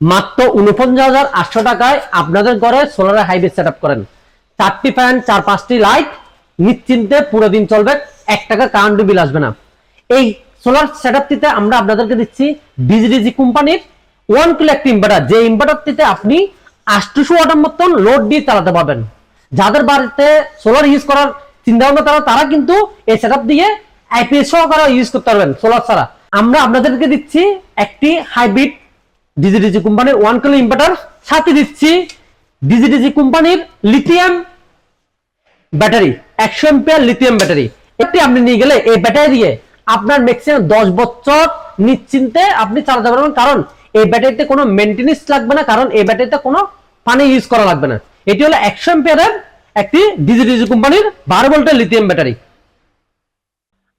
মাত্র উনপঞ্চাশ হাজার আটশো টাকায় আপনাদের ঘরে সোলারের হাইব্রিড সেট করেন। চারটি ফ্যান চার পাঁচটি লাইট নিশ্চিন্তে পুরো দিন চলবে, এক টাকা কারেন্ট বিল আসবে না। এই সোলার সেটআপটিতে আমরা আপনাদেরকে দিচ্ছি ডিজিডিজি কোম্পানির ওয়ান কিলো একটি ইনভার্টার যে ইনভার্টারটিতে আপনি আটশোশো ওয়াটের মতন লোড দিয়ে চালাতে পারবেন। যাদের বাড়িতে সোলার ইউজ করার চিন্তা ভাবনা তারা তারা কিন্তু এই সেটআপ দিয়ে আইপিএস সহকারে ইউজ করতে পারবেন সোলার ছাড়া। আমরা আপনাদেরকে দিচ্ছি একটি হাইব্রিড ডিজিডিজি কোম্পানির ওয়ান কিলো ইনভার্টার সাথে দিচ্ছি ডিজিডিজি কোম্পানির লিথিয়াম ব্যাটারি, একশো এম্পিয়ার লিথিয়াম ব্যাটারি। এটি আপনি নিয়ে গেলে এই ব্যাটারি দিয়ে আপনার ম্যাক্সিমাম দশ বছর নিশ্চিন্তে আপনি চালাতে পারবেন। কারণ এই ব্যাটারিতে কোনো মেনটেনেন্স লাগবে না, কারণ এই ব্যাটারিতে কোনো পানি ইউজ করা লাগবে না। এটি হলো একশো এম্পিয়ারের একটি ডিজিডিজি কোম্পানির বারো ভোল্টের লিথিয়াম ব্যাটারি।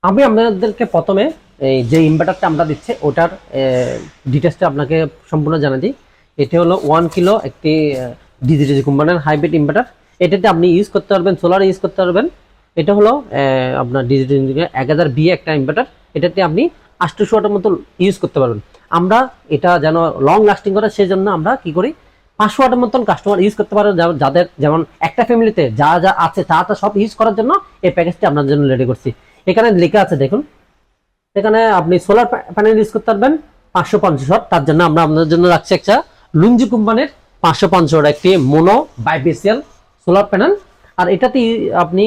আমি আপনাদেরকে প্রথমে এই যে ইনভার্টারটা আমরা দিচ্ছি, ওটার ডিটেলসটা আপনাকে সম্পূর্ণ জানা দিই। এটি হলো ওয়ান কিলো একটি ডিজিডিজি কোম্পানির হাইব্রিড ইনভার্টার এটাতে আপনি ইউজ করতে পারবেন সোলার ইউজ করতে পারবেন। এটা হলো আপনার ডিজিটাল এক হাজার বি একটা ইনভার্টার এটাতে আপনি আটশোশো ওয়াটের মতো ইউজ করতে পারবেন। আমরা এটা যেন লং লাস্টিং করে সেই জন্য আমরা কি করি, পাঁচশো ওয়াটের মতন কাস্টমার ইউজ করতে পারে, যা- যাদের, যেমন একটা ফ্যামিলিতে যা যা আছে, তা তা সব ইউজ করার জন্য এই প্যাকেজটি আপনার জন্য রেডি করছি। এখানে লেখা আছে, দেখুন এখানে আপনি সোলার প্যানেল ইউজ করতে পারবেন পাঁচশো পঞ্চাশ ওয়াট। তার জন্য আমরা আপনাদের জন্য রাখছি একটা লুঞ্জি কোম্পানির পাঁচশো পঞ্চাশ ওয়াট, একটি মোনো বাইপেসিয়াল সোলার প্যানেল আর এটাতে আপনি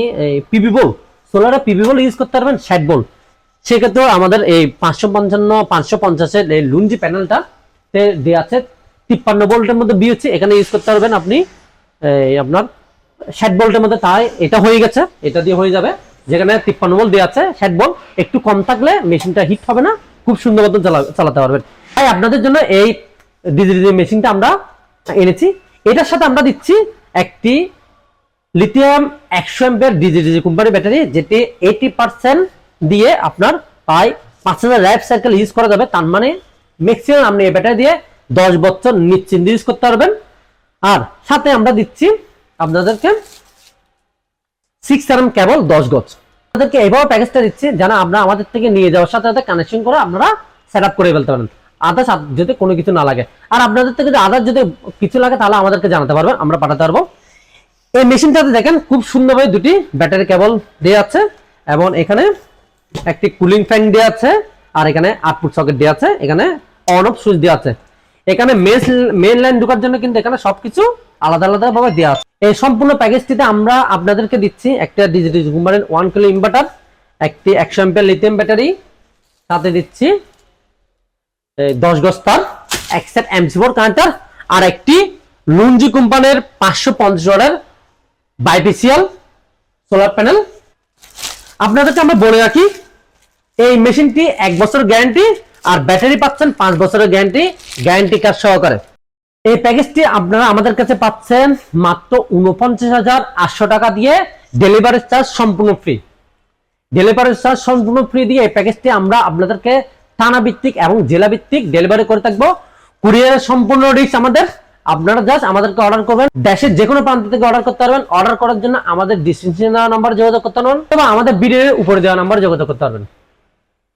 পিবি বল সোলারে পিবি বল ইউজ করতে পারবেন ষাট বল সেক্ষেত্রেও আমাদের এই পাঁচশো পঞ্চান্ন, পাঁচশো পঞ্চাশের এই লুঞ্জি প্যানেলটা দেওয়া আছে। তিপ্পান্ন ভোল্টের মধ্যে বিয়েছে এখানে ইউজ করতে পারবেন আপনি আপনার ষাট ভোল্টের মধ্যে তাই এটা হয়ে গেছে, এটা দিয়ে হয়ে যাবে। যেখানে তিপ্পান্ন ভোল্ট দেওয়া আছে, ষাট ভোল্ট একটু কম থাকলে মেশিনটা হিট হবে না, খুব সুন্দর মতন চালাতে পারবেন। তাই আপনাদের জন্য এই ডিজিটাল মেশিনটা আমরা এনেছি। এটার সাথে আমরা দিচ্ছি একটি লিথিয়াম একশো এম্পের ডিজিডিজি কোম্পানি ব্যাটারি যেটি এইটি পার্সেন্ট দিয়ে আপনার প্রায় পাঁচ হাজার লাইফ সাইকেল ইউজ করা যাবে। তার মানে ম্যাক্সিমাম আপনি এই ব্যাটারি দিয়ে দশ বছর নিশ্চিন্তে ইউজ করতে পারবেন। আর সাথে আমরা দিচ্ছি আপনাদেরকে সিক্স এম কেবল দশ গজ। আপনাদেরকে এইভাবে প্যাকেজটা দিচ্ছি, যেন আমরা আমাদের থেকে নিয়ে যাওয়ার সাথে সাথে কানেকশন করে আপনারা সেট করে ফেলতে পারেন। আদার্স যদি কোনো কিছু না লাগে। আর আপনাদের থেকে যদি আদার্স যদি কিছু লাগে, তাহলে আমাদেরকে জানাতে পারবেন, আমরা পাঠাতে পারব। এই মেশিনটাতে দেখেন, খুব সুন্দরভাবে দুটি ব্যাটারি কেবল দেওয়া আছে, এবং এখানে একটি কুলিং ফ্যান দেওয়া আছে, আর এখানে আউটপুট সকেট দেওয়া আছে, এখানে অন অফ সুইচ দেওয়া আছে। এখানে মেন লাইন ঢোকার জন্য কিন্তু এখানে সবকিছু আলাদা আলাদা ভাবে দেওয়া আছে। এই সম্পূর্ণ প্যাকেজটিতে আমরা আপনাদেরকে দিচ্ছি একটা ডিজিটাল কোম্পানির ওয়ান কিলো ইনভার্টার একটি একশো এম্পিয়ার লিথিয়াম ব্যাটারি সাথে দিচ্ছি দশ গজ তার একসেট এমসি ফোর কানেক্টর আর একটি লুঞ্জি কোম্পানির পাঁচশো পঞ্চাশ ওয়াটের বাইপিসিয়াল সোলার প্যানেল আপনাদেরকে আমরা বলে রাখি, এই মেশিনটি এক বছর গ্যারান্টি আর ব্যাটারি পাচ্ছেন পাঁচ বছরের গ্যারান্টি গ্যারান্টি কার্ড সহকারে। এই প্যাকেজটি আপনারা আমাদের কাছে পাচ্ছেন মাত্র উনপঞ্চাশ হাজার আটশো টাকা দিয়ে ডেলিভারি চার্জ সম্পূর্ণ ফ্রি ডেলিভারি চার্জ সম্পূর্ণ ফ্রি দিয়ে এই প্যাকেজটি আমরা আপনাদেরকে থানা ভিত্তিক এবং জেলা ভিত্তিক ডেলিভারি করে থাকব। কুরিয়ারের সম্পূর্ণ রিস্ক আমাদের। আপনারা জাস্ট আমাদেরকে অর্ডার করবেন। দেশের যে কোনো প্রান্ত থেকে অর্ডার করতে পারবেন। অর্ডার করার জন্য আমাদের ডিসক্রিপশন দেওয়া নাম্বার যোগাযোগ করতে পারবেন। এবং আমাদের ভিডিওর উপরে দেওয়া নাম্বার যোগাযোগ করতে পারবেন।